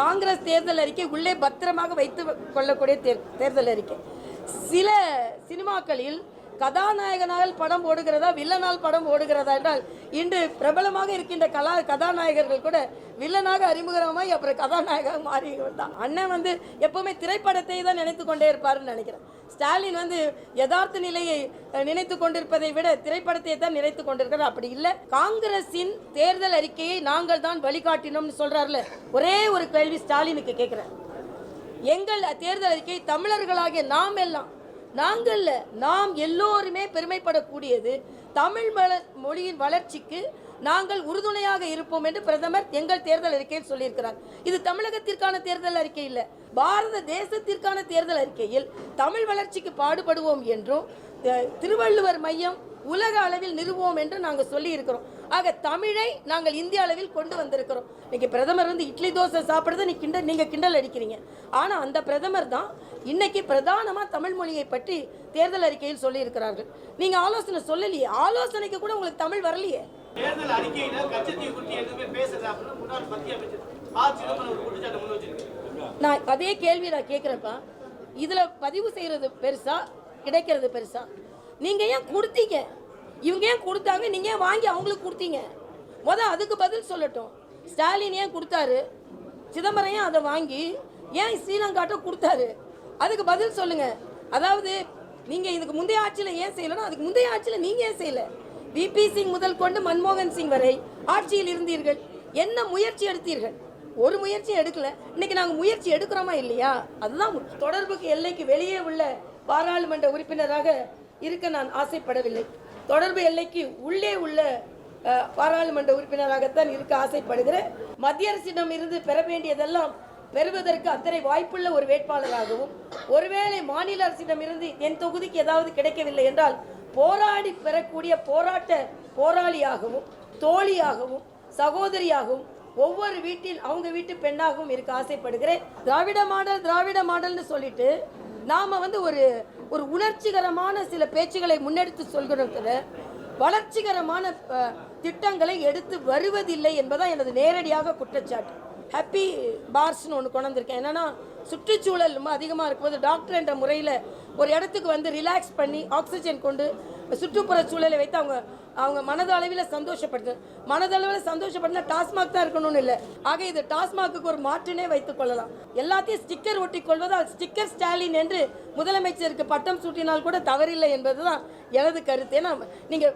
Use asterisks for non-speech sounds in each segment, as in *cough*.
காங்கிரஸ் தேர்தல் அறிக்கை உள்ளே பத்திரமாக வைத்து கொள்ளக்கூடிய தேர் தேர்தல் அறிக்கை. சில சினிமாக்களில் கதாநாயகனால் படம் ஓடுகிறதா வில்லனால் படம் ஓடுகிறதா என்றால் இன்று பிரபலமாக இருக்கின்ற கலா கதாநாயகர்கள் கூட வில்லனாக அறிமுகமாய் அப்புறம் கதாநாயகமாக மாறி தான் அண்ணன் வந்து எப்பவுமே திரைப்படத்தை தான் நினைத்து கொண்டே இருப்பாருன்னு நினைக்கிறேன். ஸ்டாலின் வந்து யதார்த்த நிலையை நினைத்து கொண்டிருப்பதை விட திரைப்படத்தை தான் நினைத்து கொண்டிருக்கிறார். அப்படி இல்லை. காங்கிரசின் தேர்தல் அறிக்கையை நாங்கள் தான் வழிகாட்டினோம்னு சொல்றாருல. ஒரே ஒரு கேள்வி ஸ்டாலினுக்கு கேட்குறேன். எங்கள் தேர்தல் அறிக்கை தமிழர்களாகிய நாம் எல்லாம் நாங்கள் நாம் எல்லோருமே பெருமைப்படக்கூடியது தமிழ் வள- மொழியின் வளர்ச்சிக்கு நாங்கள் உறுதுணையாக இருப்போம் என்று பிரதமர் எங்கள் தேர்தல் அறிக்கையில் சொல்லியிருக்கிறார். இது தமிழகத்திற்கான தேர்தல் அறிக்கை இல்லை. பாரத தேசத்திற்கான தேர்தல் அறிக்கையில் தமிழ் வளர்ச்சிக்கு பாடுபடுவோம் என்றும் திருவள்ளுவர் மையம் உலக அளவில் நிறுவோம் என்று நாங்கள் சொல்லி இருக்கிறோம் ஆக தமிழை நாங்கள் இந்திய அளவில் கொண்டு வந்திருக்கிறோம். இன்னைக்கு பிரதமர் வந்து இட்லி தோசை சாப்பிடுறத நீ கிண்டல் நீங்க கிண்டல் அடிக்கிறீங்க. ஆனா அந்த பிரதமர் தான் இன்னைக்கு பிரதானமா தமிழ் மொழியை பற்றி தேர்தல் அறிக்கையில் சொல்லி இருக்கிறார்கள் நீங்க ஆலோசனை சொல்லலையே. ஆலோசனைக்கு கூட உங்களுக்கு தமிழ் வரலையே. தேர்தல் அறிக்கையில கச்சத்தீவு குறித்து எதுவுமே பேசல அப்படின்னு முன்னாள் மத்திய அமைச்சர் ஆ சிதம்பரம் ஒரு குற்றச்சாட்டு முன் வச்சிருக்காரு. நான் அதே கேள்வி நான் கேட்குறேன்ப்பா. இதில் பதிவு செய்கிறது பெருசா கிடைக்கிறது பெருசா? நீங்கள் ஏன் கொடுத்தீங்க? இவங்க ஏன் கொடுத்தாங்க? நீங்கள் ஏன் வாங்கி அவங்களுக்கு கொடுத்தீங்க? மொதல் அதுக்கு பதில் சொல்லட்டும். ஸ்டாலின் ஏன் கொடுத்தாரு? சிதம்பரம் ஏன் அதை வாங்கி ஏன் ஸ்ரீலங்காட்ட கொடுத்தாரு? அதுக்கு பதில் சொல்லுங்க. அதாவது நீங்க இதுக்கு முந்தைய ஆட்சியில் ஏன் செய்யலைன்னா அதுக்கு முந்தைய ஆட்சியில் நீங்க ஏன் செய்யல? விபி சிங் முதல் கொண்டு மன்மோகன் சிங் வரை ஆட்சியில் இருந்தீர்கள். என்ன முயற்சி எடுத்தீர்கள்? ஒரு முயற்சியும் எடுக்கல. இன்னைக்கு நாங்கள் முயற்சி எடுக்கிறோமா இல்லையா? அதுதான் தொடர்புக்கு எல்லைக்கு வெளியே உள்ள பாராளுமன்ற உறுப்பினராக இருக்க நான் ஆசைப்படவில்லை. தொடர்பு எல்லைக்கு உள்ளே உள்ள பாராளுமன்ற உறுப்பினராகத்தான் இருக்க ஆசைப்படுகிறேன். மத்திய அரசிடம் இருந்து பெற வேண்டியதெல்லாம் பெறுவதற்கு அத்தனை வாய்ப்புள்ள ஒரு வேட்பாளராகவும் ஒருவேளை மாநில அரசிடம் இருந்து என் தொகுதிக்கு ஏதாவது கிடைக்கவில்லை என்றால் போராடி பெறக்கூடிய போராட்ட போராளியாகவும் தோழியாகவும் சகோதரியாகவும் ஒவ்வொரு வீட்டில் அவங்க வீட்டு பெண்ணாகவும் இருக்க ஆசைப்படுகிறேன். திராவிட மாடல் திராவிட மாடல்னு சொல்லிட்டு நாம் வந்து ஒரு ஒரு உணர்ச்சிகரமான சில பேச்சுகளை முன்னெடுத்து சொல்கிறோம் வளர்ச்சிகரமான திட்டங்களை எடுத்து வருவதில்லை என்பதான் எனது நேரடியாக குற்றச்சாட்டு. ஹாப்பி பார்ஸ்னு ஒன்று கொண்டிருக்கேன் என்னென்னா சுற்றுச்சூழல் ரொம்ப அதிகமாக இருக்கும்போது டாக்டர் என்ற முறையில் ஒரு இடத்துக்கு வந்து ரிலாக்ஸ் பண்ணி ஆக்சிஜன் கொண்டு சுற்றுப்புற சூழலை வைத்து அவங்க அவங்க மனதளவில் சந்தோஷப்படுது. மனதளவில் சந்தோஷப்படுத்தினா டாஸ்மாக் தான் இருக்கணும்னு இல்லை. ஆக இது டாஸ்மாக்கு ஒரு மாற்றுனே வைத்துக் கொள்ளலாம். எல்லாத்தையும் ஸ்டிக்கர் ஒட்டி கொள்வதால் ஸ்டிக்கர் ஸ்டாலின் என்று முதலமைச்சருக்கு பட்டம் சூட்டினால் கூட தவறில்லை என்பதுதான் எனது கருத்து. ஏன்னா நீங்கள்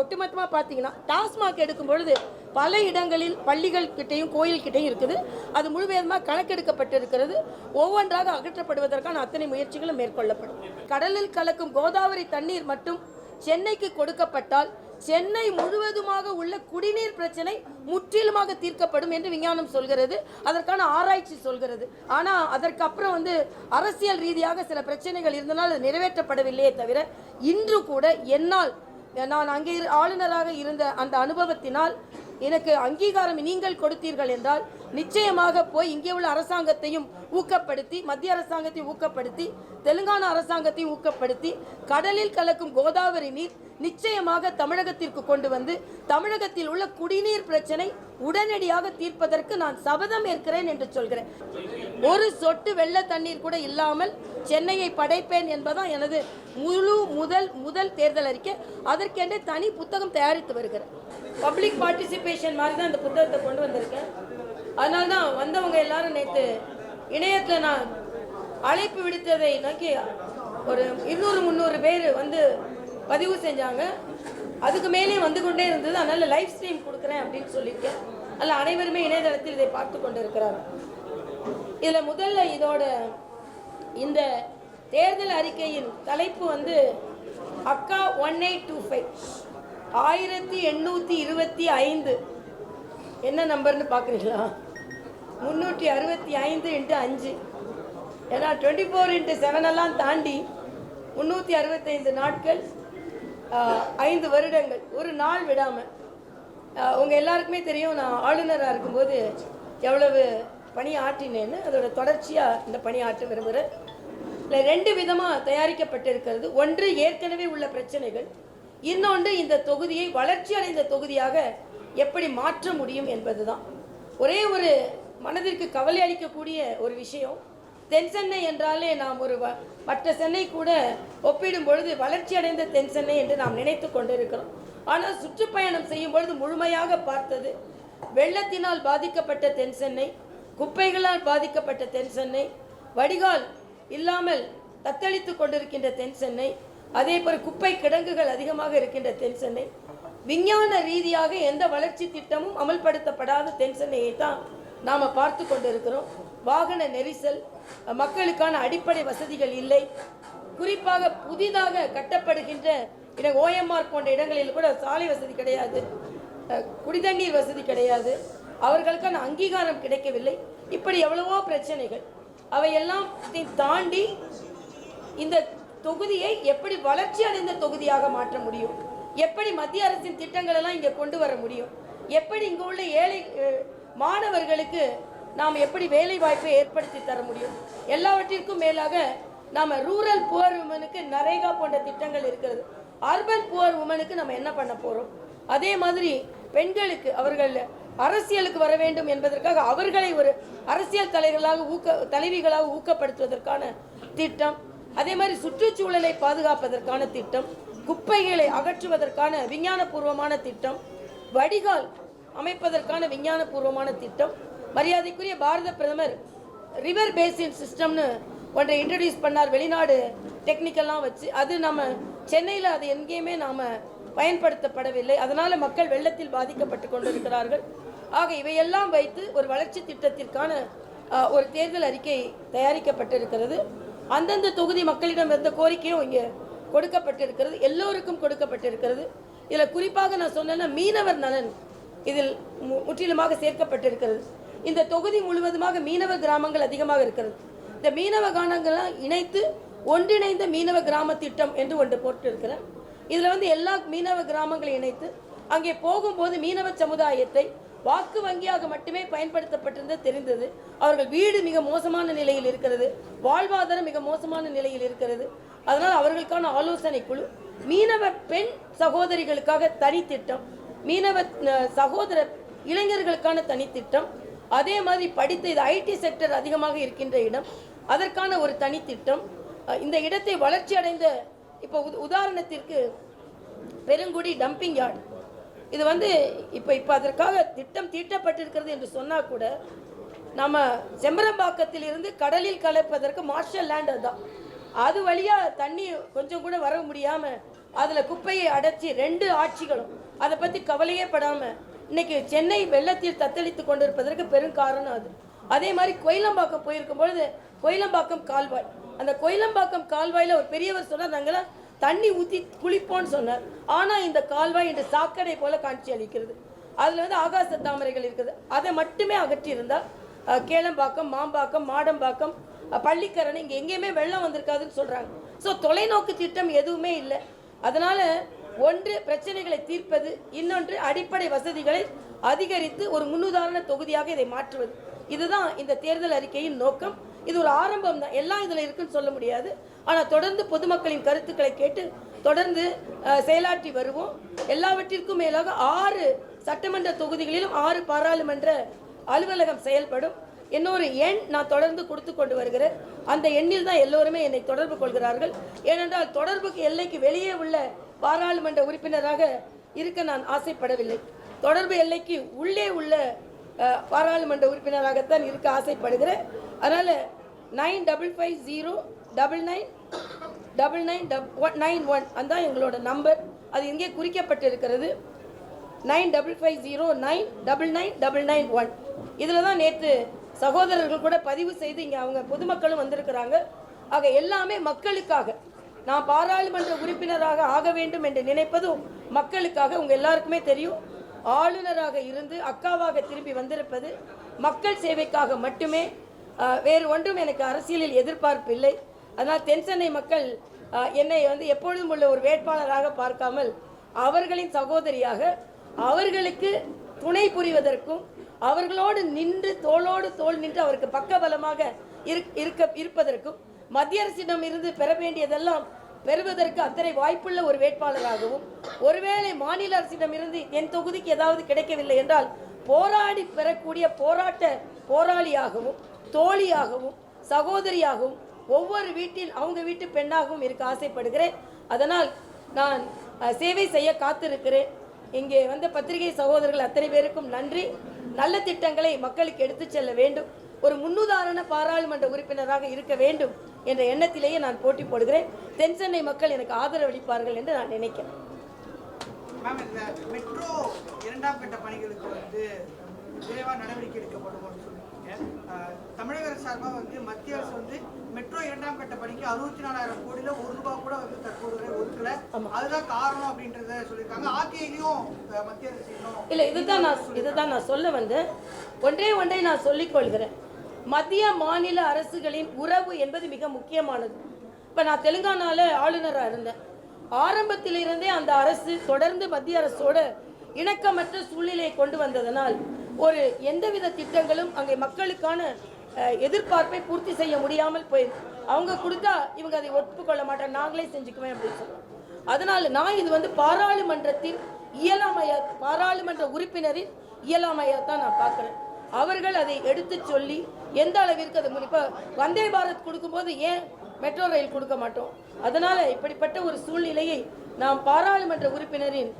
ஒட்டுமொத்தமாக பார்த்தீங்கன்னா டாஸ்மாக் எடுக்கும் பொழுது பல இடங்களில் பள்ளிகள் கிட்டையும் கோயில் கிட்டையும் இருக்குது. அது முழுவதுமாக கணக்கெடுக்கப்பட்டிருக்கிறது. ஒவ்வொன்றாக அகற்றப்படுவதற்கான அத்தனை முயற்சிகளும் மேற்கொள்ளப்படும். கடலில் கலக்கும் கோதாவரி தண்ணீர் மட்டும் சென்னைக்கு கொடுக்கப்பட்டால் சென்னை முழுவதுமாக உள்ள குடிநீர் பிரச்சனை முற்றிலுமாக தீர்க்கப்படும் என்று விஞ்ஞானம் சொல்கிறது. அதற்கான ஆராய்ச்சி சொல்கிறது. ஆனால் அதற்கு அப்புறம் வந்து அரசியல் ரீதியாக சில பிரச்சனைகள் இருந்தனால் அது நிறைவேற்றப்படவில்லையே தவிர இன்று கூட என்னால் நான் அங்கே இரு- ஆளுநராக இருந்த அந்த அனுபவத்தினால் எனக்கு அங்கீகாரம் நீங்கள் கொடுத்தீர்கள் என்றால் நிச்சயமாக போய் இங்கே உள்ள அரசாங்கத்தையும் ஊக்கப்படுத்தி மத்திய அரசாங்கத்தையும் ஊக்கப்படுத்தி தெலுங்கானா அரசாங்கத்தையும் ஊக்கப்படுத்தி கடலில் கலக்கும் கோதாவரி நீர் நிச்சயமாக தமிழகத்திற்கு கொண்டு வந்து தமிழகத்தில் உள்ள குடிநீர் பிரச்சனை உடனடியாக தீர்ப்பதற்கு நான் சபதம் ஏற்கிறேன் என்று சொல்கிறேன். ஒரு சொட்டு வெள்ள தண்ணீர் கூட இல்லாமல் சென்னையை படைப்பேன் என்பதான் எனது முழு முதல் முதல் தேர்தல் அறிக்கை. அதற்கென்றே தனி புத்தகம் தயாரித்து வருகிறேன். பப்ளிக் பார்ட்டிசிபேஷன் மாதிரி தான் இந்த புத்தகத்தை கொண்டு வந்திருக்கேன். அதனால தான் வந்தவங்க எல்லாரும் நேற்று இணையத்தில் நான் அழைப்பு விடுத்ததை நோக்கி ஒரு இருநூறு முந்நூறு பேர் வந்து பதிவு செஞ்சாங்க. அதுக்கு மேலே வந்து கொண்டே இருந்தது. அதனால் லைவ் ஸ்ட்ரீம் கொடுக்குறேன் அப்படின்னு சொல்லியிருக்கேன் அதில் அனைவருமே இணையதளத்தில் இதை பார்த்து கொண்டு இதில் முதல்ல இதோட இந்த தேர்தல் அறிக்கையின் தலைப்பு வந்து அக்கா ஒன் எயிட் டூ ஃபைவ் ஆயிரத்தி எண்ணூற்றி இருபத்தி ஐந்து. என்ன நம்பர்னு பார்க்குறீங்களா? முந்நூற்றி அறுபத்தி ஐந்து இன்ட்டு அஞ்சு. ஏன்னா டுவெண்ட்டி ஃபோர் இன்ட்டு செவனெல்லாம் தாண்டி முந்நூற்றி அறுபத்தைந்து நாட்கள். ஐந்து வருடங்கள் ஒரு நாள் விடாமல் உங்கள் எல்லாருக்குமே தெரியும் நான் ஆளுநராக இருக்கும்போது எவ்வளவு பணி ஆற்றினேன்னு அதோட தொடர்ச்சியாக இந்த பணி ஆற்ற விரும்புகிறேன் இல்லை ரெண்டு விதமாக தயாரிக்கப்பட்டிருக்கிறது. ஒன்று ஏற்கனவே உள்ள பிரச்சனைகள். இன்னொன்று இந்த தொகுதியை வளர்ச்சி அடைந்த தொகுதியாக எப்படி மாற்ற முடியும் என்பது தான் ஒரே ஒரு மனதிற்கு கவலை அளிக்கக்கூடிய ஒரு விஷயம். தென் சென்னை என்றாலே நாம் ஒரு வ- மற்ற சென்னை கூட ஒப்பிடும் பொழுது வளர்ச்சி அடைந்த தென் சென்னை என்று நாம் நினைத்து கொண்டிருக்கிறோம். ஆனால் சுற்றுப்பயணம் செய்யும் பொழுது முழுமையாக பார்த்தது வெள்ளத்தினால் பாதிக்கப்பட்ட தென் சென்னை குப்பைகளால் பாதிக்கப்பட்ட தென் சென்னை வடிகால் இல்லாமல் தத்தளித்து கொண்டிருக்கின்ற தென் சென்னை அதே போல் குப்பை கிடங்குகள் அதிகமாக இருக்கின்ற தென் சென்னை. விஞ்ஞான ரீதியாக எந்த வளர்ச்சி திட்டமும் அமல்படுத்தப்படாத தென் சென்னையை தான் நாம் பார்த்து கொண்டிருக்கிறோம். வாகன நெரிசல் மக்களுக்கான அடிப்படை வசதிகள் இல்லை. குறிப்பாக புதிதாக கட்டப்படுகின்ற இட ஓஎம்ஆர் போன்ற இடங்களில் கூட சாலை வசதி கிடையாது குடிதண்ணீர் வசதி கிடையாது. அவர்களுக்கான அங்கீகாரம் கிடைக்கவில்லை. இப்படி எவ்வளவோ பிரச்சனைகள். அவையெல்லாம் தாண்டி இந்த தொகுதியை எப்படி வளர்ச்சி அடைந்த தொகுதியாக மாற்ற முடியும்? எப்படி மத்திய அரசின் திட்டங்களெல்லாம் இங்கே கொண்டு வர முடியும்? எப்படி இங்கே உள்ள ஏழை மாணவர்களுக்கு நாம் எப்படி வேலை வாய்ப்பை ஏற்படுத்தி தர முடியும்? எல்லாவற்றிற்கும் மேலாக நாம் ரூரல் புவர் உமனுக்கு நரேகா போன்ற திட்டங்கள் இருக்கிறது. அர்பன் புவர் உமனுக்கு நம்ம என்ன பண்ண போகிறோம் அதே மாதிரி பெண்களுக்கு அவர்கள் அரசியலுக்கு வர வேண்டும் என்பதற்காக அவர்களை ஒரு அரசியல் தலைவர்களாக ஊக்க தலைவிகளாக ஊக்கப்படுத்துவதற்கான திட்டம். அதே மாதிரி சுற்றுச்சூழலை பாதுகாப்பதற்கான திட்டம். குப்பைகளை அகற்றுவதற்கான விஞ்ஞானபூர்வமான திட்டம். வடிகால் அமைப்பதற்கான விஞ்ஞானபூர்வமான திட்டம். மரியாதைக்குரிய பாரத பிரதமர் ரிவர் பேசின் சிஸ்டம்னு ஒன்றை இன்ட்ரடியூஸ் பண்ணார். வெளிநாடு டெக்னிக்கல்லாம் வச்சு. அது நம்ம சென்னையில் அது எங்கேயுமே நாம் பயன்படுத்தப்படவில்லை. அதனால் மக்கள் வெள்ளத்தில் பாதிக்கப்பட்டு கொண்டிருக்கிறார்கள். ஆக இவையெல்லாம் வைத்து ஒரு வளர்ச்சி திட்டத்திற்கான ஒரு தேர்தல் அறிக்கை தயாரிக்கப்பட்டிருக்கிறது. அந்தந்த தொகுதி மக்களிடம் இருந்த கோரிக்கையும் இங்கே கொடுக்கப்பட்டிருக்கிறது. எல்லோருக்கும் கொடுக்கப்பட்டிருக்கிறது. இதில் குறிப்பாக நான் சொன்னேன்னா மீனவர் நலன் இதில் மு- முற்றிலுமாக சேர்க்கப்பட்டிருக்கிறது. இந்த தொகுதி முழுவதுமாக மீனவ கிராமங்கள் அதிகமாக இருக்கிறது. இந்த மீனவ காணங்கள்லாம் இணைத்து ஒன்றிணைந்த மீனவ கிராம திட்டம் என்று ஒன்று போட்டிருக்கிறேன். இதில் வந்து எல்லா மீனவ கிராமங்களையும் இணைத்து அங்கே போகும்போது மீனவ சமுதாயத்தை வாக்கு வங்கியாக மட்டுமே பயன்படுத்தப்பட்டிருந்தது தெரிந்தது. அவர்கள் வீடு மிக மோசமான நிலையில் இருக்கிறது. வாழ்வாதாரம் மிக மோசமான நிலையில் இருக்கிறது. அதனால் அவர்களுக்கான ஆலோசனை குழு மீனவ பெண் சகோதரிகளுக்காக தனித்திட்டம் மீனவ சகோதர இளைஞர்களுக்கான தனித்திட்டம் அதே மாதிரி படித்த இது ஐடி செக்டர் அதிகமாக இருக்கின்ற இடம் அதற்கான ஒரு தனித்திட்டம் இந்த இடத்தை வளர்ச்சி அடைந்த இப்போ உதாரணத்திற்கு பெருங்குடி டம்பிங் யார்டு இது வந்து இப்போ இப்போ அதற்காக திட்டம் தீட்டப்பட்டிருக்கிறது என்று சொன்னால் கூட நம்ம செம்பரம்பாக்கத்தில் இருந்து கடலில் கலப்பதற்கு மார்ஷல் லேண்ட் அதுதான். அது வழியாக தண்ணி கொஞ்சம் கூட வர முடியாமல் அதில் குப்பையை அடைச்சி ரெண்டு ஆட்சிகளும் அதை பற்றி கவலையே படாமல் இன்னைக்கு சென்னை வெள்ளத்தில் தத்தளித்து கொண்டிருப்பதற்கு பெரும் காரணம் அது. அதே மாதிரி கோயிலம்பாக்கம் போயிருக்கும் பொழுது கோயிலம்பாக்கம் கால்வாய். அந்த கோயிலம்பாக்கம் கால்வாயில் ஒரு பெரியவர் சொன்னார் நாங்களாம் தண்ணி ஊற்றி குளிப்போம்னு சொன்னார். ஆனால் இந்த கால்வாய் இன்று சாக்கடை போல காட்சி அளிக்கிறது. அதில் வந்து ஆகாச தாமரைகள் இருக்குது. அதை மட்டுமே அகற்றியிருந்தால் இருந்தால் கேளம்பாக்கம் மாம்பாக்கம் மாடம்பாக்கம் பள்ளிக்கரணை இங்கே எங்கேயுமே வெள்ளம் வந்திருக்காதுன்னு சொல்கிறாங்க ஸோ தொலைநோக்கு திட்டம் எதுவுமே இல்லை. அதனால் ஒன்று பிரச்சனைகளை தீர்ப்பது இன்னொன்று அடிப்படை வசதிகளை அதிகரித்து ஒரு முன்னுதாரண தொகுதியாக இதை மாற்றுவது. இதுதான் இந்த தேர்தல் அறிக்கையின் நோக்கம். இது ஒரு ஆரம்பம் தான். எல்லாம் இதில் இருக்குன்னு சொல்ல முடியாது. ஆனால் தொடர்ந்து பொதுமக்களின் கருத்துக்களை கேட்டு தொடர்ந்து செயலாற்றி வருவோம். எல்லாவற்றிற்கும் மேலாக ஆறு சட்டமன்ற தொகுதிகளிலும் ஆறு பாராளுமன்ற அலுவலகம் செயல்படும். இன்னொரு எண் நான் தொடர்ந்து கொடுத்து கொண்டு வருகிறேன். அந்த எண்ணில் தான் எல்லோருமே என்னை தொடர்பு கொள்கிறார்கள். ஏனென்றால் தொடர்புக்கு எல்லைக்கு வெளியே உள்ள பாராளுமன்ற உறுப்பினராக இருக்க நான் ஆசைப்படவில்லை. தொடர்பு எல்லைக்கு உள்ளே உள்ள பாராளுமன்ற உறுப்பினராகத்தான் இருக்க ஆசைப்படுகிறேன். அதனால் nine double five zero double nine double nine double nine one அதுதான் எங்களோட நம்பர் அது இங்கே குறிக்கப்பட்டிருக்கிறது. Nine double five zero nine double nine double nine one இதில் தான் நேற்று சகோதரர்கள் கூட பதிவு செய்து இங்கே அவங்க பொதுமக்களும் வந்திருக்கிறாங்க. ஆக எல்லாமே மக்களுக்காக. நான் பாராளுமன்ற உறுப்பினராக ஆக வேண்டும் என்று நினைப்பதும் மக்களுக்காக உங்கள் எல்லாருக்குமே தெரியும். ஆளுநராக இருந்து அக்காவாக திரும்பி வந்திருப்பது மக்கள் சேவைக்காக மட்டுமே. வேறு ஒன்றும் எனக்கு அரசியலில் எதிர்பார்ப்பு இல்லை. அதனால் தென்சென்னை மக்கள் என்னை வந்து எப்பொழுதும் உள்ள ஒரு வேட்பாளராக பார்க்காமல் அவர்களின் சகோதரியாக அவர்களுக்கு துணை புரிவதற்கும் அவர்களோடு நின்று தோளோடு தோல் நின்று அவருக்கு பக்கபலமாக இருக்- இருக்க இருப்பதற்கும் மத்திய அரசிடம் இருந்து பெற வேண்டியதெல்லாம் பெறுவதற்கு அத்தனை வாய்ப்புள்ள ஒரு வேட்பாளராகவும் ஒருவேளை மாநில அரசிடமிருந்து என் தொகுதிக்கு ஏதாவது கிடைக்கவில்லை என்றால் போராடி பெறக்கூடிய போராட்ட போராளியாகவும் தோழியாகவும் சகோதரியாகவும் ஒவ்வொரு வீட்டில் அவங்க வீட்டு பெண்ணாகவும் இருக்க ஆசைப்படுகிறேன். அதனால் நான் சேவை செய்ய காத்திருக்கிறேன். இங்கே வந்த பத்திரிகை சகோதரர்கள் அத்தனை பேருக்கும் நன்றி. நல்ல திட்டங்களை மக்களுக்கு எடுத்துச் செல்ல வேண்டும். ஒரு முன்னுதாரண பாராளுமன்ற உறுப்பினராக இருக்க வேண்டும் என்ற எண்ணத்திலேயே நான் போட்டி போடுகிறேன். தென் சென்னை மக்கள் எனக்கு ஆதரவளிப்பார்கள் என்று நான் நினைக்கிறேன். மேம் இந்த மெட்ரோ இரண்டாம் கட்ட பணிகளுக்கு வந்து விரைவாக நடவடிக்கை எடுக்கப்படும் தமிழக அரசு சார்பாக வந்து மத்திய அரசு வந்து மெட்ரோ இரண்டாம் கட்ட பணிக்கு அறுபத்தி நாலாயிரம் கோடியில ஒரு ரூபாய் கூட வந்து தற்போது வரை ஒதுக்கல. அதுதான் காரணம் அப்படின்றத சொல்லியிருக்காங்க. ஆர்டிஐலையும் மத்திய அரசு இல்லை இதுதான் நான் இதுதான் நான் சொல்ல வந்தேன். ஒன்றே ஒன்றை நான் சொல்லிக் கொள்கிறேன். மத்திய மாநில அரசுகளின் உறவு என்பது மிக முக்கியமானது. இப்போ நான் தெலுங்கானால ஆளுநராக இருந்தேன். ஆரம்பத்திலிருந்தே அந்த அரசு தொடர்ந்து மத்திய அரசோட இணக்கமற்ற சூழ்நிலையை கொண்டு வந்ததனால் ஒரு எந்தவித திட்டங்களும் அங்கே மக்களுக்கான எதிர்பார்ப்பை பூர்த்தி செய்ய முடியாமல் போயிருக்கு அவங்க கொடுத்தா இவங்க அதை ஒப்புக்கொள்ள மாட்டாங்க. நாங்களே செஞ்சுக்குவேன் அப்படின்னு சொல்லுவோம் அதனால நான் இது வந்து பாராளுமன்றத்தின் இயலாமையா பாராளுமன்ற உறுப்பினரின் இயலாமையா தான் நான் பார்க்குறேன். அவர்கள் அதை எடுத்து சொல்லி எந்த அளவிற்கு அது இப்போ வந்தே பாரத் கொடுக்கும்போது ஏன் மெட்ரோ ரயில் கொடுக்க மாட்டோம்? அதனால இப்படிப்பட்ட ஒரு சூழ்நிலையை நாம் பாராளுமன்ற உறுப்பினரின்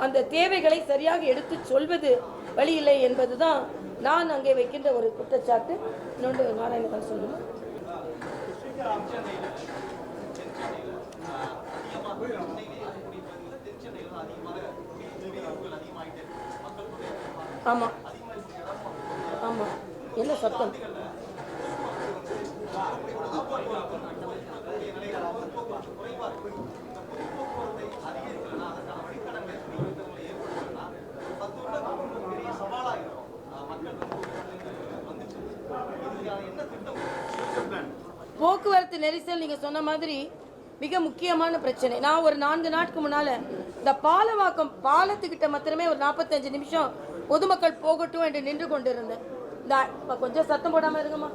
அந்த தேவைகளை சரியாக எடுத்து சொல்வது வழியில்லை என்பதுதான் நான் அங்கே வைக்கின்ற ஒரு குற்றச்சாட்டு. இன்னொன்று நாராயணன் சொல்லணும் ஆமாம் ஆமாம் என்ன சத்தம்? போக்குவரத்து நெரிசல் நீங்கள் சொன்ன மாதிரி மிக முக்கியமான பிரச்சனை. நான் ஒரு நான்கு நாட்கு முன்னால் இந்த பாலவாக்கம் பாலத்துக்கிட்ட மாத்திரமே ஒரு நாற்பத்தஞ்சு நிமிஷம் பொதுமக்கள் போகட்டும் என்று நின்று கொண்டிருந்தேன். இந்த கொஞ்சம் சத்தம் போடாமல் இருங்கம்மா.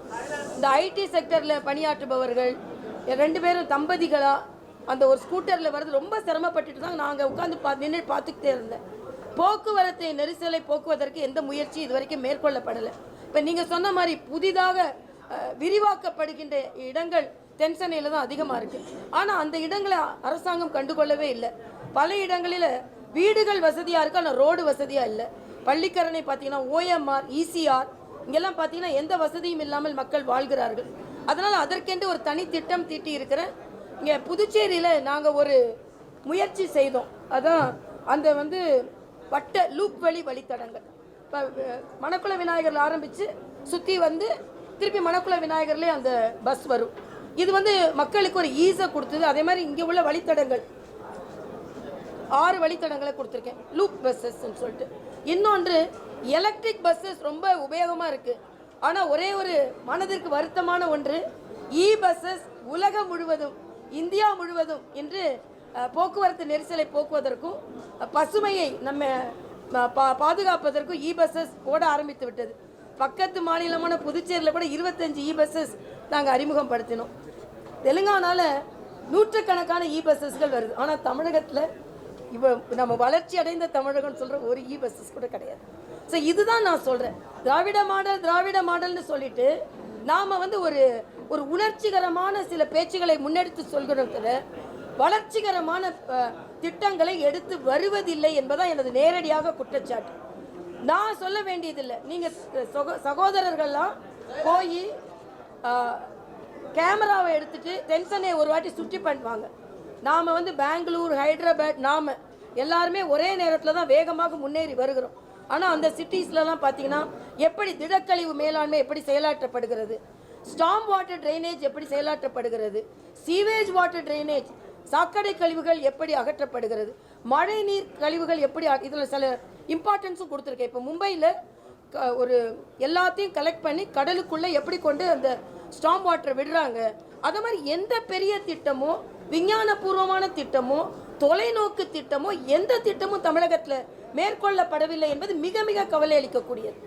இந்த ஐடி செக்டரில் பணியாற்றுபவர்கள் ரெண்டு பேரும் தம்பதிகளாக அந்த ஒரு ஸ்கூட்டரில் வர்றது ரொம்ப சிரமப்பட்டுட்டு தான் நாங்கள் உட்காந்து பா நின்று பார்த்துக்கிட்டே இருந்தேன். போக்குவரத்து நெரிசலை போக்குவதற்கு எந்த முயற்சி இதுவரைக்கும் மேற்கொள்ளப்படலை. இப்போ நீங்கள் சொன்ன மாதிரி புதிதாக விரிவாக்கப்படுகின்ற இடங்கள் தென்சென்னையில் தான் அதிகமாக இருக்குது ஆனால் அந்த இடங்களை அரசாங்கம் கண்டுகொள்ளவே இல்லை. பல இடங்களில் வீடுகள் வசதியாக இருக்குது ஆனால் ரோடு வசதியாக இல்லை. பள்ளிக்கரணை பார்த்தீங்கன்னா ஓஎம்ஆர் இசிஆர் இங்கெல்லாம் பார்த்தீங்கன்னா எந்த வசதியும் இல்லாமல் மக்கள் வாழ்கிறார்கள். அதனால் அதற்கென்று ஒரு தனி திட்டம் தீட்டி இருக்கிறேன். இங்கே புதுச்சேரியில் நாங்கள் ஒரு முயற்சி செய்தோம். அதான் அந்த வந்து வட்ட லூப் வழி வழித்தடங்கள். இப்போ மணக்குள விநாயகரில் ஆரம்பித்து சுற்றி வந்து திருப்பி மணக்குள விநாயகர்லேயே அந்த பஸ் வரும். இது வந்து மக்களுக்கு ஒரு ஈஸை கொடுத்தது. அதே மாதிரி இங்கே உள்ள வழித்தடங்கள். ஆறு வழித்தடங்களை கொடுத்துருக்கேன். லூப் பஸ்ஸஸ்ன்னு சொல்லிட்டு. இன்னொன்று எலக்ட்ரிக் பஸ்ஸஸ் ரொம்ப உபயோகமாக இருக்குது ஆனால் ஒரே ஒரு மனதிற்கு வருத்தமான ஒன்று இ பஸ்ஸஸ் உலகம் முழுவதும் இந்தியா முழுவதும் இன்று போக்குவரத்து நெரிசலை போக்குவதற்கும் பசுமையை நம்ம பா பாதுகாப்பதற்கும் இ பஸ்ஸஸ் ஓட ஆரம்பித்து விட்டது. பக்கத்து மாநிலமான புதுச்சேரியில் கூட இருபத்தஞ்சி இ பஸ்ஸஸ் நாங்கள் அறிமுகப்படுத்தினோம். தெலுங்கானால நூற்றுக்கணக்கான இ பஸ்ஸஸ்கள் வருது. ஆனால் தமிழகத்தில் இப்போ நம்ம வளர்ச்சி அடைந்த தமிழகம்னு சொல்கிற ஒரு இ பஸ்ஸஸ் கூட கிடையாது. ஸோ இதுதான் நான் சொல்கிறேன் திராவிட மாடல் திராவிட மாடல்னு சொல்லிட்டு நாம் வந்து ஒரு ஒரு உணர்ச்சிகரமான சில பேச்சுகளை முன்னெடுத்து சொல்கிறோம் தவிர வளர்ச்சிகரமான திட்டங்களை எடுத்து வருவதில்லை என்பதான் எனது நேரடியாக குற்றச்சாட்டு. நான் சொல்ல வேண்டியதில்லை. நீங்கள் சகோதரர்கள்லாம் போய் கேமராவை எடுத்துட்டு டென்ஷனை ஒரு வாட்டி சுற்றி பண்ணுவாங்க நாம் வந்து பெங்களூர் ஹைதராபாத் நாம எல்லாருமே ஒரே நேரத்தில் தான் வேகமாக முன்னேறி வருகிறோம். ஆனால் அந்த சிட்டிஸ்லலாம் பார்த்தீங்கன்னா எப்படி திடக்கழிவு மேலாண்மை எப்படி செயலாற்றப்படுகிறது? ஸ்டாம் வாட்டர் ட்ரைனேஜ் எப்படி செயலாற்றப்படுகிறது? சீவேஜ் வாட்டர் ட்ரைனேஜ் சாக்கடை கழிவுகள் எப்படி அகற்றப்படுகிறது? மழைநீர் கழிவுகள் எப்படி இதில் சில இம்பார்ட்டன்ஸும் கொடுத்துருக்கேன். இப்போ மும்பையில் க- ஒரு எல்லாத்தையும் கலெக்ட் பண்ணி கடலுக்குள்ளே எப்படி கொண்டு அந்த ஸ்டாம் வாட்டரை விடுறாங்க. அது மாதிரி எந்த பெரிய திட்டமோ விஞ்ஞானபூர்வமான திட்டமோ தொலைநோக்கு திட்டமோ எந்த திட்டமும் தமிழகத்தில் மேற்கொள்ளப்படவில்லை என்பது மிக மிக கவலை அளிக்கக்கூடியது.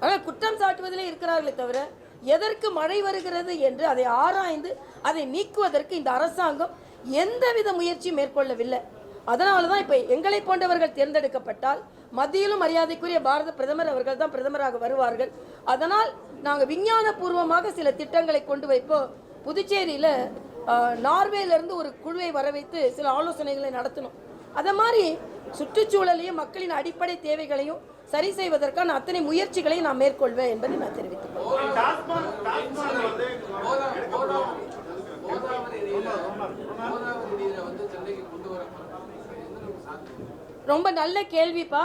ஆனால் குற்றம் சாட்டுவதிலே இருக்கிறார்களே தவிர எதற்கு மழை வருகிறது என்று அதை ஆராய்ந்து அதை நீக்குவதற்கு இந்த அரசாங்கம் எந்தவித முயற்சியும் மேற்கொள்ளவில்லை. அதனால தான் இப்போ எங்களை போன்றவர்கள் தேர்ந்தெடுக்கப்பட்டால் மத்தியிலும் மரியாதைக்குரிய பாரத பிரதமர் அவர்கள் தான் பிரதமராக வருவார்கள். அதனால் நாங்கள் விஞ்ஞானபூர்வமாக சில திட்டங்களை கொண்டு வைப்போம். புதுச்சேரியில் நார்வேலேருந்து ஒரு குழுவை வர வைத்து சில ஆலோசனைகளை நடத்தணும். அதை மாதிரி சுற்றுச்சூழலையும் மக்களின் அடிப்படை தேவைகளையும் சரி செய்வதற்கான அத்தனை முயற்சிகளையும் நான் மேற்கொள்வேன் என்பதை நான் தெரிவித்துக் கொள்கிறேன். டாஸ்மாக் டாஸ்மாக் வந்து ரொம்ப நல்ல கேள்விப்பா.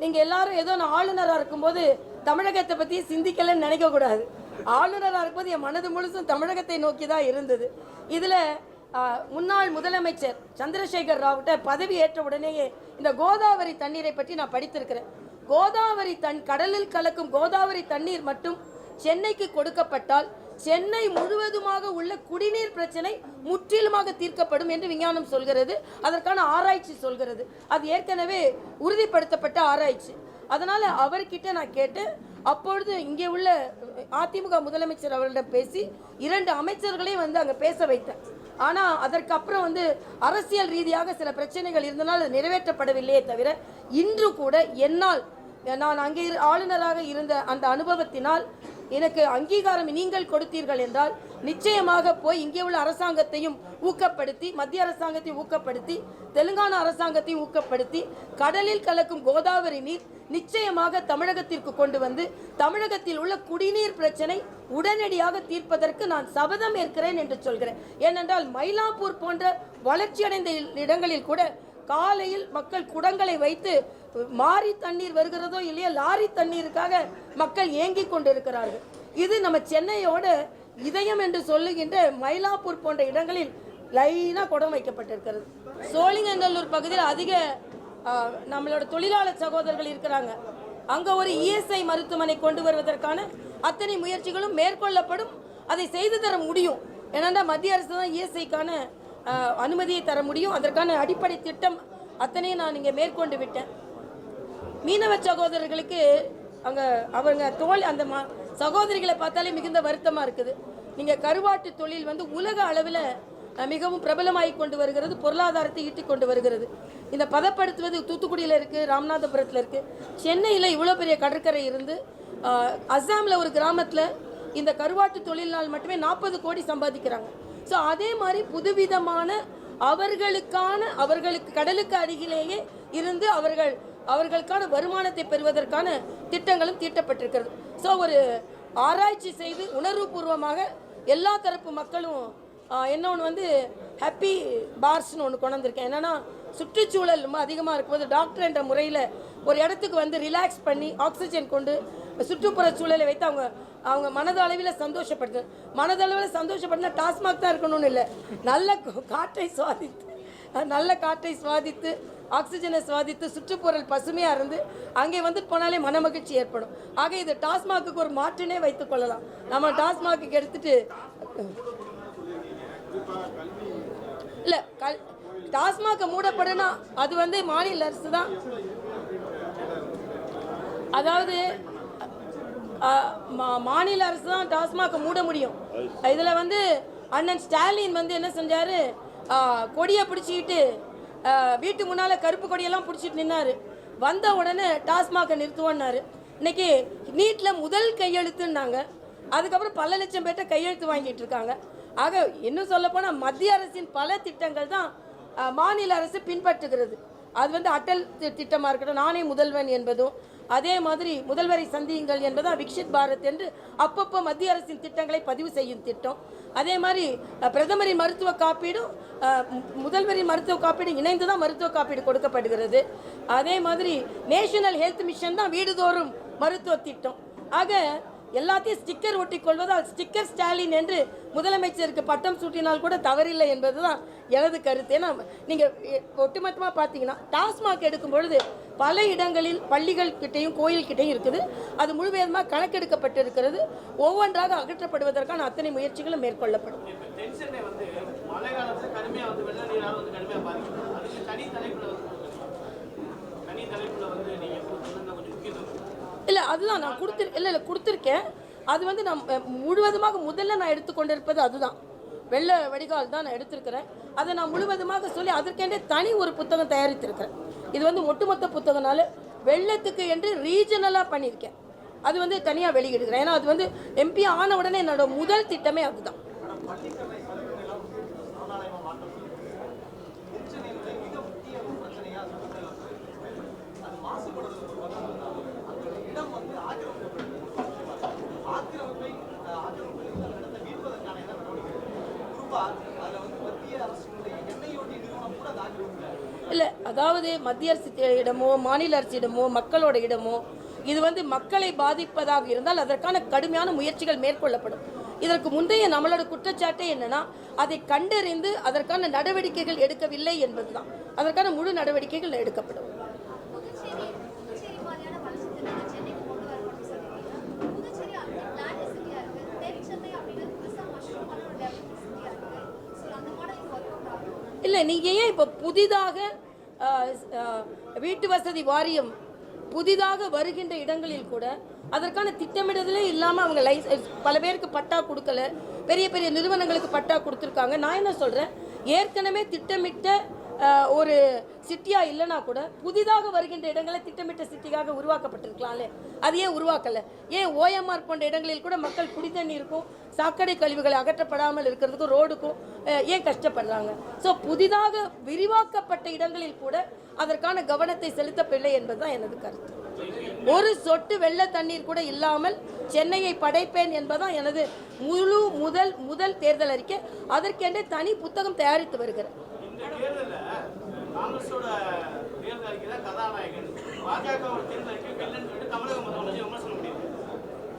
நீங்கள் எல்லாரும் ஏதோ நான் ஆளுநராக இருக்கும்போது தமிழகத்தை பற்றி சிந்திக்கலைன்னு நினைக்கக்கூடாது ஆளுநராக இருக்கும்போது என் மனது முழுசும் தமிழகத்தை நோக்கி தான் இருந்தது. இதில் முன்னாள் முதலமைச்சர் சந்திரசேகர் ராவ்கிட்ட பதவி ஏற்ற உடனேயே இந்த கோதாவரி தண்ணீரை பற்றி நான் படித்திருக்கிறேன். கோதாவரி தன் கடலில் கலக்கும் கோதாவரி தண்ணீர் மட்டும் சென்னைக்கு கொடுக்கப்பட்டால் சென்னை முழுவதுமாக உள்ள குடிநீர் பிரச்சனை முற்றிலுமாக தீர்க்கப்படும் என்று விஞ்ஞானம் சொல்கிறது. அதற்கான ஆராய்ச்சி சொல்கிறது. அது ஏற்கனவே உறுதிப்படுத்தப்பட்ட ஆராய்ச்சி. அதனால் அவர்கிட்ட நான் கேட்டு அப்பொழுது இங்கே உள்ள அதிமுக முதலமைச்சர் அவர்களிடம் பேசி இரண்டு அமைச்சர்களையும் வந்து அங்கே பேச வைத்தேன். ஆனால் அதற்கு அப்புறம் வந்து அரசியல் ரீதியாக சில பிரச்சனைகள் இருந்தனால் அது நிறைவேற்றப்படவில்லையே தவிர இன்று கூட என்னால் நான் அங்கே இரு- ஆளுநராக இருந்த அந்த அனுபவத்தினால் எனக்கு அங்கீகாரம் நீங்கள் கொடுத்தீர்கள் என்றால் நிச்சயமாக போய் இங்கே உள்ள அரசாங்கத்தையும் ஊக்கப்படுத்தி மத்திய அரசாங்கத்தையும் ஊக்கப்படுத்தி தெலுங்கானா அரசாங்கத்தையும் ஊக்கப்படுத்தி கடலில் கலக்கும் கோதாவரி நீர் நிச்சயமாக தமிழகத்திற்கு கொண்டு வந்து தமிழகத்தில் உள்ள குடிநீர் பிரச்சனை உடனடியாக தீர்ப்பதற்கு நான் சபதம் ஏற்கிறேன் என்று சொல்கிறேன். ஏனென்றால் மயிலாப்பூர் போன்ற வளர்ச்சியடைந்த இடங்களில் கூட காலையில் மக்கள் குடங்களை வைத்து மாறி தண்ணீர் வருகிறதோ இல்லையோ லாரி தண்ணீருக்காக மக்கள் ஏங்கி கொண்டிருக்கிறார்கள். இது நம்ம சென்னையோட இதயம் என்று சொல்லுகின்ற மயிலாப்பூர் போன்ற இடங்களில் லைனாக குடம் வைக்கப்பட்டிருக்கிறது. சோழிங்கநல்லூர் பகுதியில் அதிக நம்மளோட தொழிலாளர் சகோதரர்கள் இருக்கிறாங்க. அங்கே ஒரு இஎஸ்ஐ மருத்துவமனை கொண்டு வருவதற்கான அத்தனை முயற்சிகளும் மேற்கொள்ளப்படும். அதை செய்து தர முடியும். ஏன்னா மத்திய அரசு தான் இஎஸ்ஐக்கான அனுமதியை தர முடியும். அதற்கான அடிப்படை திட்டம் அத்தனையும் நான் இங்கே மேற்கொண்டு விட்டேன். மீனவ சகோதரர்களுக்கு அங்கே அவங்க தோல் அந்த மா சகோதரிகளை பார்த்தாலே மிகுந்த வருத்தமாக இருக்குது. நீங்கள் கருவாட்டு தொழில் வந்து உலக அளவில் மிகவும் பிரபலமாகி கொண்டு வருகிறது பொருளாதாரத்தை ஈட்டி கொண்டு வருகிறது. இந்த பதப்படுத்துவது தூத்துக்குடியில் இருக்குது ராமநாதபுரத்தில் இருக்குது சென்னையில் இவ்வளோ பெரிய கடற்கரை இருந்து அஸ்ஸாமில் ஒரு கிராமத்தில் இந்த கருவாட்டு தொழிலினால் மட்டுமே நாற்பது கோடி சம்பாதிக்கிறாங்க. ஸோ அதே மாதிரி புதுவிதமான அவர்களுக்கான அவர்களுக்கு கடலுக்கு அருகிலேயே இருந்து அவர்கள் அவர்களுக்கான வருமானத்தை பெறுவதற்கான திட்டங்களும் தீட்டப்பட்டிருக்கிறது. ஸோ ஒரு ஆராய்ச்சி செய்து உணர்வுபூர்வமாக எல்லா தரப்பு மக்களும் என்ன ஒன்று வந்து ஹாப்பி பார்ஸ்னு ஒன்று கொண்டு வந்திருக்கேன். என்னென்னா சுற்றுச்சூழல் ரொம்ப அதிகமாக இருக்கும்போது டாக்டர் என்ற முறையில் ஒரு இடத்துக்கு வந்து ரிலாக்ஸ் பண்ணி ஆக்சிஜன் கொண்டு சுற்றுப்புற சூழலை வைத்து அவங்க அவங்க மனதளவில் சந்தோஷப்படுத்து மனதளவில் சந்தோஷப்படுத்தினா டாஸ்மாக் தான் இருக்கணும்னு இல்லை. நல்ல காற்றை சுவாதித்து நல்ல காற்றை சுவாதித்து ஆக்சிஜனை சுவாதித்து சுற்றுப்புறல் பசுமையாக இருந்து அங்கே வந்துட்டு போனாலே மனமகிழ்ச்சி ஏற்படும். ஆக இது டாஸ்மாக்கு ஒரு மாற்றுனே வைத்துக் கொள்ளலாம். நம்ம டாஸ்மாக்கு எடுத்துட்டு இல்லை கல் டாஸ்மாக மூடப்படுனா அது வந்து மாநில அரசு தான். அதாவது மா- மாநில அரசு தான் டாஸ்மாக மூட முடியும். இதில் வந்து அண்ணன் ஸ்டாலின் வந்து என்ன செஞ்சார்? கொடியை பிடிச்சிக்கிட்டு வீட்டு முன்னால் கருப்பு கொடியெல்லாம் பிடிச்சிட்டு நின்னாரு. வந்த உடனே டாஸ்மாக நிறுத்துவோன்னாரு. இன்னைக்கு நீட்டில் முதல் கையெழுத்துன்னாங்க. அதுக்கப்புறம் பல லட்சம் பேர்ட்ட கையெழுத்து வாங்கிட்டு இருக்காங்க. ஆக இன்னும் சொல்லப்போனால் மத்திய அரசின் பல திட்டங்கள் தான் மாநில அரசு பின்பற்றுகிறது. அது வந்து அட்டல் தி- இருக்கட்டும் நானே முதல்வன் என்பதும் அதே மாதிரி முதல்வரை சந்தியுங்கள் என்பதும் விக்ஷித் பாரத் என்று அப்பப்போ மத்திய அரசின் திட்டங்களை பதிவு செய்யும் திட்டம். அதே மாதிரி பிரதமரின் மருத்துவ காப்பீடும் முதல்வரின் மருத்துவ காப்பீடு இணைந்து தான் மருத்துவ காப்பீடு கொடுக்கப்படுகிறது. அதே மாதிரி நேஷனல் ஹெல்த் மிஷன் தான் வீடுதோறும் மருத்துவ திட்டம். ஆக எல்லாத்தையும் ஸ்டிக்கர் ஒட்டி கொள்வதால் ஸ்டிக்கர் ஸ்டாலின் என்று முதலமைச்சருக்கு பட்டம் சூட்டினால் கூட தவறில்லை என்பது தான் எனது கருத்து. ஏன்னா நீங்கள் ஒட்டுமொத்தமாக பார்த்தீங்கன்னா டாஸ்மாக் எடுக்கும் பொழுது பல இடங்களில் பள்ளிகள் கிட்டேயும் கோயில்கிட்டையும் இருக்குது. அது முழுவதுமாக கணக்கெடுக்கப்பட்டு இருக்கிறது ஒவ்வொன்றாக அகற்றப்படுவதற்கான அத்தனை முயற்சிகளும் மேற்கொள்ளப்படும். தனி தலைப்பில் வந்து நீங்கள் தலைப்புல வந்து நீங்க கொடுத்தீங்கன்னா கொஞ்சம் முக்கியத்துவம் இல்லை அதுதான் நான் கொடுத்துரு இல்லை இல்லை கொடுத்துருக்கேன். அது வந்து நான் முழுவதுமாக முதல்ல நான் எடுத்துக்கொண்டிருப்பது அதுதான். வெள்ள வடிகால் தான் நான் எடுத்திருக்கிறேன். அதை நான் முழுவதுமாக சொல்லி அதற்கென்றே தனி ஒரு புத்தகம் தயாரித்திருக்கிறேன். இது வந்து ஒட்டுமொத்த புத்தகம்னால வெள்ளத்துக்கு என்று ரீஜனலாக பண்ணியிருக்கேன். அது வந்து தனியாக வெளியிடுகிறேன். ஏன்னா அது வந்து எம்பி ஆன உடனே என்னோட முதல் திட்டமே அதுதான் இல்லை அதாவது மத்திய அரசு இடமோ மாநில அரசிடமோ மக்களோட இடமோ இது வந்து மக்களை பாதிப்பதாக இருந்தால் அதற்கான கடுமையான முயற்சிகள் மேற்கொள்ளப்படும். இதற்கு முந்தைய நம்மளோட குற்றச்சாட்டே என்னன்னா அதை கண்டறிந்து அதற்கான நடவடிக்கைகள் எடுக்கவில்லை என்பதுதான். அதற்கான முழு நடவடிக்கைகள் எடுக்கப்படும். இல்லை நீங்கள் ஏன் இப்போ புதிதாக வீட்டு வசதி வாரியம் புதிதாக வருகின்ற இடங்களில் கூட அதற்கான திட்டமிடுதலே இல்லாமல் அவங்க லைசன்ஸ் பல பேருக்கு பட்டா கொடுக்கல. பெரிய பெரிய நிறுவனங்களுக்கு பட்டா கொடுத்துருக்காங்க. நான் என்ன சொல்கிறேன் ஏற்கனவே திட்டமிட்ட ஒரு சிட்டியா இல்லைனா கூட புதிதாக வருகின்ற இடங்களை திட்டமிட்ட சிட்டியாக உருவாக்கப்பட்டிருக்கலாம்ல அது ஏன் உருவாக்கல? ஏன் ஓஎம்ஆர் போன்ற இடங்களில் கூட மக்கள் குடிதண்ணீருக்கும் சாக்கடை கழிவுகள் அகற்றப்படாமல் இருக்கிறதுக்கும் ரோடுக்கும் ஏன் கஷ்டப்படுறாங்க? ஸோ புதிதாக விரிவாக்கப்பட்ட இடங்களில் கூட அதற்கான கவனத்தை செலுத்தவில்லை என்பதுதான் எனது கருத்து. ஒரு சொட்டு வெள்ள தண்ணீர் கூட இல்லாமல் சென்னையை படைப்பேன் என்பதுதான் எனது முழு முதல் முதல் தேர்தல் அறிக்கை. அதற்கென்றே தனி புத்தகம் தயாரித்து வருகிறேன்.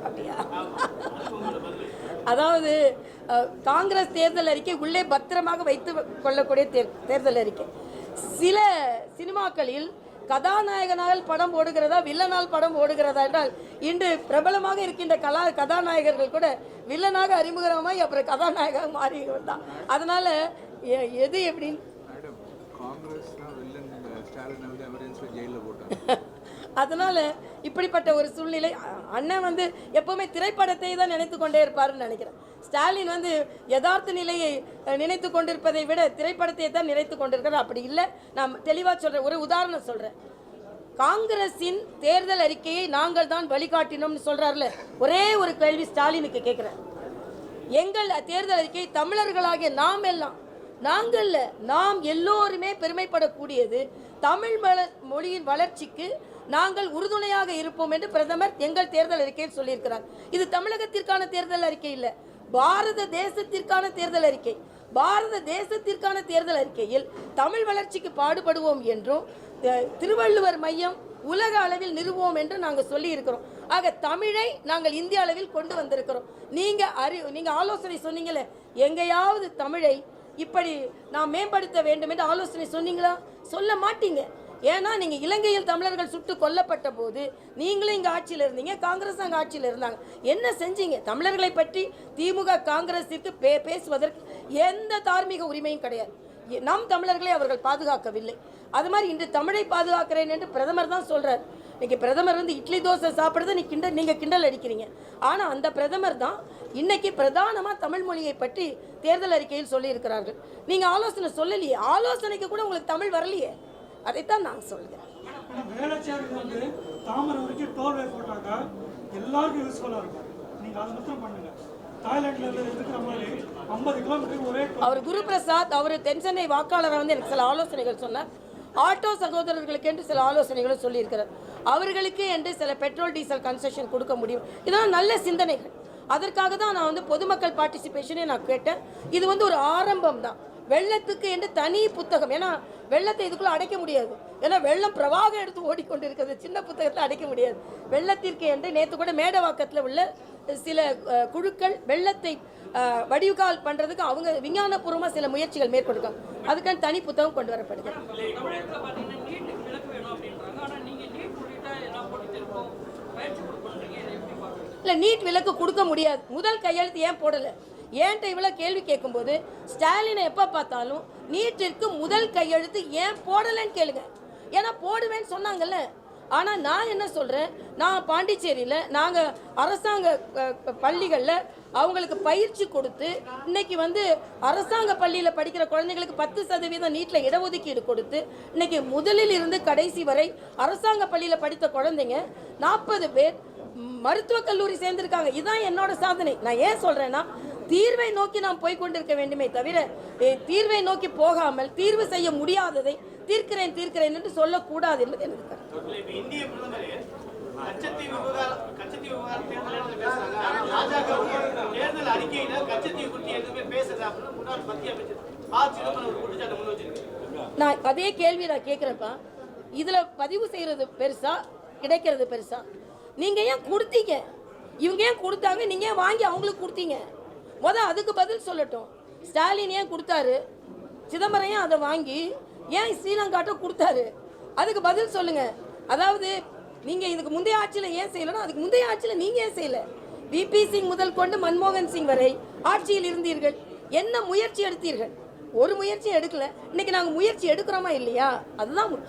அப்படியா அதாவது காங்கிரஸ் தேர்தல் அறிக்கை உள்ளே பத்திரமாக வைத்து கொள்ளக்கூடிய தேர் தேர்தல் அறிக்கை. சில சினிமாக்களில் கதாநாயகனால் படம் ஓடுகிறதா வில்லனால் படம் ஓடுகிறதா என்றால் இன்று பிரபலமாக இருக்கின்ற கலா கதாநாயகர்கள் கூட வில்லனாக அறிமுகமாய் அப்புறம் கதாநாயகமாக மாறி தான். அதனால எது எப்படின்னு *laughs* அதனால இப்படிப்பட்ட ஒரு சூழ்நிலை அண்ணன் வந்து எப்பவுமே திரைப்படத்தை தான் நினைத்து கொண்டே இருப்பாருன்னு நினைக்கிறேன். ஸ்டாலின் வந்து யதார்த்த நிலையை நினைத்து கொண்டிருப்பதை விட திரைப்படத்தை தான் நினைத்து கொண்டிருக்கிறார். அப்படி இல்லை. நான் தெளிவாக சொல்கிறேன் ஒரு உதாரணம் சொல்கிறேன் காங்கிரஸின் தேர்தல் அறிக்கையை நாங்கள் தான் வழிகாட்டினோம்னு சொல்றாருல ஒரே ஒரு கேள்வி ஸ்டாலினுக்கு கேட்குறேன் எங்கள் தேர்தல் அறிக்கை தமிழர்களாகிய நாம் எல்லாம் நாங்கள் நாம் எல்லோருமே பெருமைப்படக்கூடியது தமிழ் மொழியின் வளர்ச்சிக்கு நாங்கள் உறுதுணையாக இருப்போம் என்று பிரதமர் எங்கள் தேர்தல் அறிக்கையில் சொல்லியிருக்கிறார். இது தமிழகத்திற்கான தேர்தல் அறிக்கை இல்லை. பாரத தேசத்திற்கான தேர்தல் அறிக்கை. பாரத தேசத்திற்கான தேர்தல் அறிக்கையில் தமிழ் வளர்ச்சிக்கு பாடுபடுவோம் என்றும் திருவள்ளுவர் மையம் உலக அளவில் நிறுவோம் என்று நாங்கள் சொல்லி இருக்கிறோம் ஆக தமிழை நாங்கள் இந்திய அளவில் கொண்டு வந்திருக்கிறோம். நீங்கள் அறி நீங்கள் ஆலோசனை சொன்னீங்களே எங்கேயாவது தமிழை இப்படி நான் மேம்படுத்த வேண்டும் என்று ஆலோசனை சொன்னீங்களா? சொல்ல மாட்டீங்க. ஏன்னா நீங்கள் இலங்கையில் தமிழர்கள் சுட்டு கொல்லப்பட்ட போது நீங்களும் இங்கே ஆட்சியில் இருந்தீங்க காங்கிரஸ் அங்கே ஆட்சியில் இருந்தாங்க. என்ன செஞ்சீங்க? தமிழர்களை பற்றி திமுக காங்கிரஸிற்கு பே பேசுவதற்கு எந்த தார்மீக உரிமையும் கிடையாது. எ- நம் தமிழர்களை அவர்கள் பாதுகாக்கவில்லை. அது மாதிரி இன்று தமிழை பாதுகாக்கிறேன் என்று பிரதமர் தான் சொல்கிறார் இன்னைக்கு பிரதமர் வந்து இட்லி தோசை சாப்பிட்றத நீ கிண்டல் நீங்கள் கிண்டல் அடிக்கிறீங்க. ஆனால் அந்த பிரதமர் தான் இன்னைக்கு பிரதானமா தமிழ் மொழியை பற்றி தேர்தல் அறிக்கையில் சொல்லியிருக்கிறார்கள். நீங்க ஆலோசனை சொல்லலையே. ஆலோசனைக்கு கூட உங்களுக்கு தமிழ் வரலையே. அதைத்தான் நான் சொல்கிறேன் தாமரை வரைக்கும் டோல்வே எல்லாருக்கும் யூஸ்ஃபுல்லாக இருக்கும். நீங்கள் அதை மட்டும் பண்ணுங்க. அவர் குரு பிரசாத் அவர் தென்சென்னை வாக்காளரை வந்து எனக்கு சில ஆலோசனைகள் சொன்னார். ஆட்டோ சகோதரர்களுக்கு என்று சில ஆலோசனைகளும் சொல்லியிருக்கிறார். அவர்களுக்கு என்று சில பெட்ரோல் டீசல் கன்செஷன் கொடுக்க முடியும். இதெல்லாம் நல்ல சிந்தனைகள். அதற்காக தான் நான் வந்து பொதுமக்கள் பார்ட்டிசிபேஷனே நான் கேட்டேன். இது வந்து ஒரு ஆரம்பம் தான். வெள்ளத்துக்கு என்று தனி புத்தகம். ஏன்னா வெள்ளத்தை இதுக்குள்ளே அடைக்க முடியாது. ஏன்னா வெள்ளம் பிரவாகம் எடுத்து ஓடிக்கொண்டிருக்கிறது. சின்ன புத்தகத்தில் அடைக்க முடியாது. வெள்ளத்திற்கு என்று நேற்று கூட மேடவாக்கத்தில் உள்ள சில குழுக்கள் வெள்ளத்தை வடிவுகால் பண்ணுறதுக்கு அவங்க விஞ்ஞானபூர்வமாக சில முயற்சிகள் மேற்கொண்டிருக்காங்க. அதுக்கான தனி புத்தகம் கொண்டு வரப்படுது தமிழகத்தில் பார்த்தீங்கன்னா நீட் விலக்கு வேணும் அப்படின்றாங்க ஆனால் நீங்கள் நீட் உள்ளிட்ட எல்லா போட்டித்திற்கும் பயிற்சி கொடுக்கணுன்றீங்க இதை எப்படி பார்க்குறீங்க இல்லை நீட் விலக்கு கொடுக்க முடியாது. முதல் கையெழுத்து ஏன் போடலை? ஏன்ட்ட இவ்வளோ கேள்வி கேட்கும்போது ஸ்டாலினை எப்போ பார்த்தாலும் நீட்டிற்கு முதல் கையெழுத்து ஏன் போடலைன்னு கேளுங்க. ஏன்னா போடுவேன்னு சொன்னாங்கல்ல. ஆனால் நான் என்ன சொல்கிறேன் நான் பாண்டிச்சேரியில் நாங்கள் அரசாங்க பள்ளிகளில் அவங்களுக்கு பயிற்சி கொடுத்து இன்னைக்கு வந்து அரசாங்க பள்ளியில் படிக்கிற குழந்தைங்களுக்கு பத்து சதவீதம் நீட்டில் இடஒதுக்கீடு கொடுத்து இன்னைக்கு முதலில் இருந்து கடைசி வரை அரசாங்க பள்ளியில் படித்த குழந்தைங்க நாற்பது பேர் மருத்துவக் கல்லூரி சேர்ந்திருக்காங்க. இதுதான் என்னோட சாதனை. நான் ஏன் சொல்றேன்னா தீர்வை நோக்கி நாம் போய் கொண்டிருக்க வேண்டுமே தவிர தீர்வை நோக்கி போகாமல் தீர்வு செய்ய முடியாததை தீர்க்கிறேன் தீர்க்கிறேன் என்று சொல்லக்கூடாது என்பது எனக்கு தேர்தல் அறிக்கையில கச்சத்தீவு குறித்து எதுவுமே அப்படின்னு முன்னாள் மத்திய அமைச்சர் ப. சிதம்பரம் ஒரு குற்றச்சாட்டு முன் நான் அதே கேள்வி நான் கேட்குறேன்ப்பா இதில் பதிவு செய்கிறது பெருசா கிடைக்கிறது பெருசா? நீங்கள் ஏன் கொடுத்தீங்க? இவங்க ஏன் கொடுத்தாங்க? நீங்கள் ஏன் வாங்கி அவங்களுக்கு கொடுத்தீங்க? மொதல் அதுக்கு பதில் சொல்லட்டும். ஸ்டாலின் ஏன் கொடுத்தாரு? சிதம்பரம் ஏன் அதை வாங்கி ஏன் ஸ்ரீலங்காட்ட கொடுத்தாரு? அதுக்கு பதில் சொல்லுங்கள் அதாவது நீங்கள் இதுக்கு முந்தைய ஆட்சியில் ஏன் செய்யலைன்னா அதுக்கு முந்தைய ஆட்சியில் நீங்கள் ஏன் செய்யலை? விபி சிங் முதல் கொண்டு மன்மோகன் சிங் வரை ஆட்சியில் இருந்தீர்கள். என்ன முயற்சி எடுத்தீர்கள்? ஒரு முயற்சியும் எடுக்கல. இன்னைக்கு நாங்கள் முயற்சி எடுக்கிறோமா இல்லையா? அதுதான் முக்கியம்.